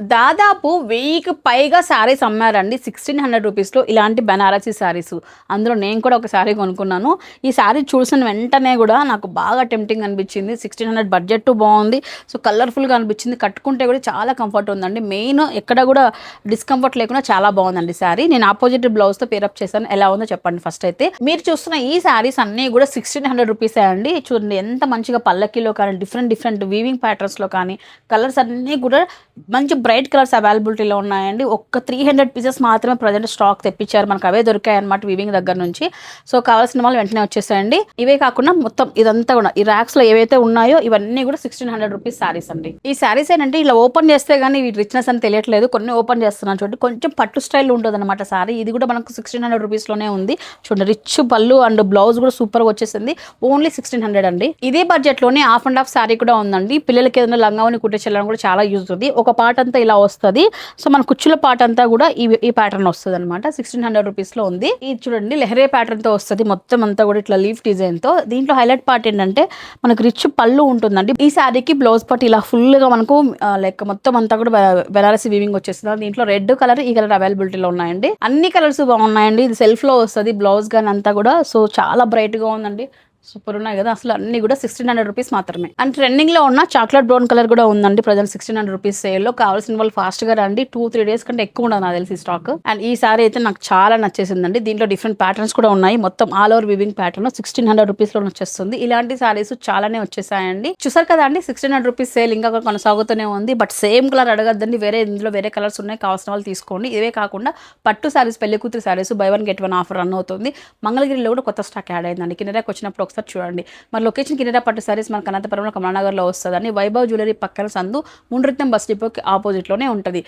దాదాపు వెయ్యికి పైగా శారీస్ అమ్మారండి. సిక్స్టీన్ హండ్రెడ్ రూపీస్లో ఇలాంటి బెనారసీ శారీస్. అందులో నేను కూడా ఒక శారీ కొనుక్కున్నాను. ఈ శారీ చూసిన వెంటనే కూడా నాకు బాగా టెంప్టింగ్ అనిపించింది. సిక్స్టీన్ హండ్రెడ్ బడ్జెట్ బాగుంది. సో కలర్ఫుల్గా అనిపించింది. కట్టుకుంటే కూడా చాలా కంఫర్ట్ ఉందండి. మెయిన్ ఎక్కడ కూడా డిస్కంఫర్ట్ లేకుండా చాలా బాగుందండి శారీ. నేను ఆపోజిట్ బ్లౌజ్తో పేరప్ చేశాను. ఎలా ఉందో చెప్పండి ఫస్ట్ అయితే. మీరు చూస్తున్న ఈ శారీస్ అన్నీ కూడా సిక్స్టీన్ హండ్రెడ్ రూపీసే అండి. చూడండి ఎంత మంచిగా పల్లకిలో కానీ డిఫరెంట్ డిఫరెంట్ వీవింగ్ ప్యాటర్న్స్లో కానీ కలర్స్ అన్నీ కూడా మంచి బ్రైట్ కలర్స్ అవైలబిలిటీలో ఉన్నాయండి. ఒక్క త్రీ హండ్రెడ్ పీసెస్ మాత్రమే ప్రజెంట్ స్టాక్ తెప్పించారు. మనకు అవే దొరికాయి అనమాట వీవింగ్ దగ్గర నుంచి. సో కావాల్సిన వాళ్ళు వెంటనే వచ్చేసాయండి. ఇవే కాకుండా మొత్తం ఇదంతా కూడా ఈ ర్యాక్స్లో ఏవైతే ఉన్నాయో ఇవన్నీ కూడా సిక్స్టీన్ హండ్రెడ్ రూపీస్ శారీస్ అండి. ఈ శారీస్ ఏంటంటే ఇలా ఓపెన్ చేస్తే కానీ ఇవి రిచ్నెస్ అని తెలియట్లేదు. కొన్ని ఓపెన్ చేస్తున్నాను చూడండి. కొంచెం పట్టు స్టైల్ ఉంటుంది అనమాట శారీ ఇది కూడా మనకు సిక్స్టీన్ హండ్రెడ్ రూపీస్లోనే ఉంది. చూడండి రిచ్ పళ్ళు అండ్ బ్లౌజ్ కూడా సూపర్గా వచ్చేసింది. ఓన్లీ సిక్స్టీన్ హండ్రెడ్ అండి. ఇదే బడ్జెట్లోనే హాఫ్ అండ్ హాఫ్ శారీ కూడా ఉందండి. పిల్లలకి ఏదైనా లంగావని కుట్టించాలని కూడా చాలా యూజ్ ఉంది ఒక పాట అంతా ఇలా వస్తుంది. సో మన కుచ్చుల పాట అంతా కూడా ఈ ఈ ప్యాటర్న్ వస్తుంది అనమాట సిక్స్టీన్ హండ్రెడ్ రూపీస్లో ఉంది. ఇది చూడండి లెహరే ప్యాటర్న్తో వస్తుంది. మొత్తం అంతా కూడా ఇట్లా లీఫ్ డిజైన్తో. దీంట్లో హైలైట్ పార్ట్ ఏంటంటే మనకు రిచ్ పళ్ళు ఉంటుందండి. ఈ శారీకి బ్లౌజ్ పార్ట్ ఇలా ఫుల్గా మనకు లైక్ మొత్తం అంతా కూడా బెనారసి వీవింగ్ వచ్చేస్తుంది. దీంట్లో రెడ్ కలర్ ఈ కలర్ అవైలబిలిటీలో ఉన్నాయండి. అన్ని కలర్స్ బాగున్నాయండి. ఇది సెల్ఫ్లో వస్తుంది. బ్లౌజ్ గాని అంతా కూడా. సో చాలా బ్రైట్గా ఉందండి. సూపర్ ఉన్నాయి కదా. అసలు అన్ని కూడా సిక్స్టీన్ హండ్రెడ్ రూపీస్ మాత్రమే. అండ్ ట్రెండింగ్లో ఉన్న చాక్లెట్ బ్రౌన్ కలర్ కూడా ఉందండి ప్రజెంట్ సిక్స్టీన్ హండ్రెడ్ రూపీస్ సేల్లో. కావాల్సిన వాళ్ళు ఫాస్ట్గా రండి. టూ త్రీ డేస్ కంటే ఎక్కువ ఉండదు నాకు తెలిసి స్టాక్ అండ్ ఈ సారీ అయితే నాకు చాలా నచ్చేసిందండి. దీంట్లో డిఫరెంట్ ప్యాటర్న్స్ కూడా ఉన్నాయి. మొత్తం all over weaving pattern sixteen hundred రూపీస్లో వచ్చేస్తుంది. ఇలాంటి సారీస్ చాలానే వచ్చేసాయండి. చూసారు కదా అండి సిక్స్టీన్ హండ్రెడ్ రూపీస్ సేల్ ఇంకా కొనసాగుతూనే ఉంది. బట్ సేమ్ కలర్ అడగద్దండి. వేరే ఇందులో వేరే కలర్స్ ఉన్నాయి. కావాల్సిన వాళ్ళు తీసుకోండి. ఇవే కాకుండా పట్టు సారీస్ పెళ్ళి కూతురు saris buy one get one offer run అవుతుంది. మంగళగిరిలో కూడా కొత్త స్టాక్ యాడ్ అయిందండి. కిందకి వచ్చినప్పుడు ఒకసారి చూడండి. మరి లొకేషన్ కింద పట్టు సారీస్ మనకు అనంతపురంలో కమలానగర్లో వస్తుందని వైభవ్ జ్యువెలరీ పక్కన సందు ముండ్రిత్యం బస్ డిపోకి ఆపోజిట్లోనే ఉంటుంది.